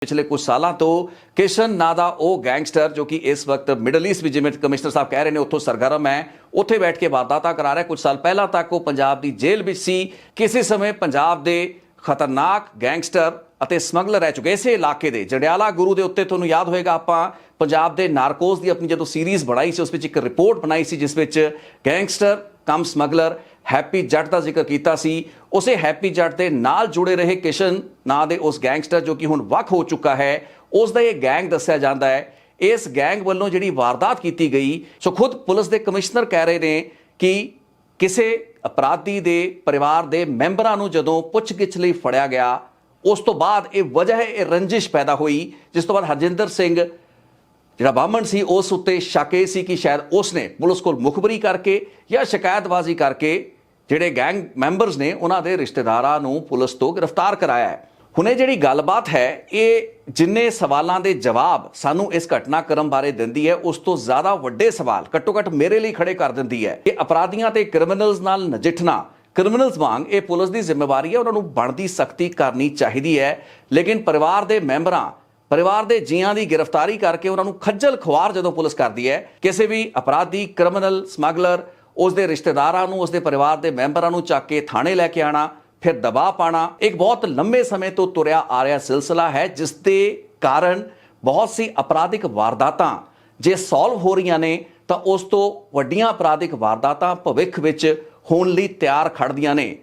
ਪਿਛਲੇ ਕੁਝ ਸਾਲਾਂ ਤੋਂ ਕਿਸ਼ਨ ਨਾਂ ਦਾ ਉਹ ਗੈਂਗਸਟਰ ਜੋ ਕਿ ਇਸ ਵਕਤ ਮਿਡਲ ਈਸਟ ਵੀ ਜਿਵੇਂ ਕਮਿਸ਼ਨਰ ਸਾਹਿਬ ਕਹਿ ਰਹੇ ਨੇ, ਉੱਥੋਂ ਸਰਗਰਮ ਹੈ। ਉੱਥੇ ਬੈਠ ਕੇ ਵਾਰਦਾਤਾਂ ਕਰਾ ਰਿਹਾ। ਕੁਝ ਸਾਲ ਪਹਿਲਾਂ ਤੱਕ ਉਹ ਪੰਜਾਬ ਦੀ ਜੇਲ੍ਹ ਵਿੱਚ ਸੀ। ਕਿਸੇ ਸਮੇਂ ਪੰਜਾਬ ਦੇ ਖਤਰਨਾਕ ਗੈਂਗਸਟਰ ਅਤੇ ਸਮਗਲਰ ਰਹਿ ਚੁੱਕੇ। ਇਸੇ ਇਲਾਕੇ ਦੇ ਜੰਡਿਆਲਾ ਗੁਰੂ ਦੇ ਉੱਤੇ ਤੁਹਾਨੂੰ ਯਾਦ ਹੋਏਗਾ ਆਪਾਂ। ਪੰਜਾਬ ਦੇ ਨਾਰਕੋਸ ਦੀ ਆਪਣੀ ਜਦੋਂ ਸੀਰੀਜ਼ ਬਣਾਈ ਸੀ, ਉਸ ਵਿੱਚ ਇੱਕ ਰਿਪੋਰਟ ਬਣਾਈ ਸੀ, ਜਿਸ ਵਿੱਚ ਗੈਂਗਸਟਰ, ਕਮ ਸਮਗਲਰ ਹੈਪੀ ਜੱਟ ਦਾ ਜ਼ਿਕਰ ਕੀਤਾ ਸੀ। ਉਸੇ ਹੈਪੀ ਜੱਟ ਦੇ ਨਾਲ ਜੁੜੇ ਰਹੇ ਕਿਸ਼ਨ, ਨਾਂ ਦੇ ਉਸ ਗੈਂਗਸਟਰ ਜੋ ਕਿ ਹੁਣ ਵੱਖ ਹੋ ਚੁੱਕਾ ਹੈ, ਉਸ ਦਾ ਇਹ ਗੈਂਗ ਦੱਸਿਆ ਜਾਂਦਾ ਹੈ। ਇਸ ਗੈਂਗ ਵੱਲੋਂ ਜਿਹੜੀ ਵਾਰਦਾਤ ਕੀਤੀ ਗਈ, ਸੋ ਖੁਦ ਪੁਲਿਸ ਦੇ ਕਮਿਸ਼ਨਰ ਕਹਿ ਰਹੇ ਨੇ ਕਿ ਕਿਸੇ ਅਪਰਾਧੀ ਦੇ ਪਰਿਵਾਰ ਦੇ ਮੈਂਬਰਾਂ ਨੂੰ ਜਦੋਂ ਪੁੱਛਗਿੱਛ ਲਈ ਫੜਿਆ ਗਿਆ, ਉਸ ਤੋਂ ਬਾਅਦ ਇਹ ਵਜ੍ਹਾ ਇਹ ਰੰਜਿਸ਼ ਪੈਦਾ ਹੋਈ, ਜਿਸ ਤੋਂ ਬਾਅਦ ਹਰਜਿੰਦਰ ਸਿੰਘ ਜਿਹੜਾ ਬਾਹਮਣ ਸੀ, ਉਸ ਉੱਤੇ ਸ਼ੱਕ ਇਹ ਸੀ ਕਿ ਸ਼ਾਇਦ ਉਸ ਨੇ ਪੁਲਿਸ ਕੋਲ ਮੁਖਬਰੀ ਕਰਕੇ ਜਾਂ ਸ਼ਿਕਾਇਤਬਾਜ਼ੀ ਕਰਕੇ ਜਿਹੜੇ ਗੈਂਗ ਮੈਂਬਰਸ ਨੇ ਉਹਨਾਂ ਦੇ ਰਿਸ਼ਤੇਦਾਰਾਂ ਨੂੰ ਪੁਲਿਸ ਤੋਂ ਗ੍ਰਿਫਤਾਰ ਕਰਾਇਆ ਹੈ। ਹੁਣ ਇਹ ਜਿਹੜੀ ਗੱਲਬਾਤ ਹੈ, ਇਹ ਜਿੰਨੇ ਸਵਾਲਾਂ ਦੇ ਜਵਾਬ ਸਾਨੂੰ ਇਸ ਘਟਨਾਕ੍ਰਮ ਬਾਰੇ ਦਿੰਦੀ ਹੈ, ਉਸ ਤੋਂ ਜ਼ਿਆਦਾ ਵੱਡੇ ਸਵਾਲ ਘੱਟੋ ਘੱਟ ਮੇਰੇ ਲਈ ਖੜੇ ਕਰ ਦਿੰਦੀ ਹੈ ਕਿ ਅਪਰਾਧੀਆਂ ਤੇ ਕ੍ਰਿਮੀਨਲਸ ਨਾਲ ਨਜਿੱਠਣਾ ਕ੍ਰਿਮੀਨਲਸ ਵਾਂਗ ਇਹ ਪੁਲਿਸ ਦੀ ਜ਼ਿੰਮੇਵਾਰੀ ਹੈ, ਉਹਨਾਂ ਨੂੰ ਬਣਦੀ ਸਖਤੀ ਕਰਨੀ ਚਾਹੀਦੀ ਹੈ। ਲੇਕਿਨ ਪਰਿਵਾਰ ਦੇ ਮੈਂਬਰਾਂ, ਪਰਿਵਾਰ ਦੇ ਜੀਆਂ ਦੀ ਗ੍ਰਿਫਤਾਰੀ ਕਰਕੇ ਉਹਨਾਂ ਨੂੰ ਖੱਜਲ ਖੁਆਰ ਜਦੋਂ ਪੁਲਿਸ ਕਰਦੀ ਹੈ, ਕਿਸੇ ਵੀ ਅਪਰਾਧੀ ਕ੍ਰਿਮੀਨਲ ਸਮਗਲਰ ਉਸ ਦੇ ਰਿਸ਼ਤੇਦਾਰਾਂ ਨੂੰ ਉਸ ਦੇ ਪਰਿਵਾਰ ਦੇ ਮੈਂਬਰਾਂ ਨੂੰ ਚੱਕ ਕੇ ਥਾਣੇ ਲੈ ਕੇ ਆਣਾ, ਫਿਰ ਦਬਾਅ ਪਾਣਾ। ਇੱਕ ਬਹੁਤ ਲੰਬੇ ਸਮੇਂ ਤੋਂ ਤੁਰਿਆ ਆ ਰਿਹਾ ਸਿਲਸਿਲਾ ਹੈ, ਜਿਸ ਦੇ ਕਾਰਨ ਬਹੁਤ ਸੀ ਅਪਰਾਧਿਕ ਵਾਰਦਾਤਾਂ। ਜੇ ਸੋਲਵ ਹੋ ਰਹੀਆਂ ਨੇ, ਤਾਂ ਉਸ ਤੋਂ ਵੱਡੀਆਂ ਅਪਰਾਧਿਕ ਵਾਰਦਾਤਾਂ ਭਵਿੱਖ ਵਿੱਚ ਹੋਣ ਲਈ ਤਿਆਰ ਖੜਦੀਆਂ ਨੇ।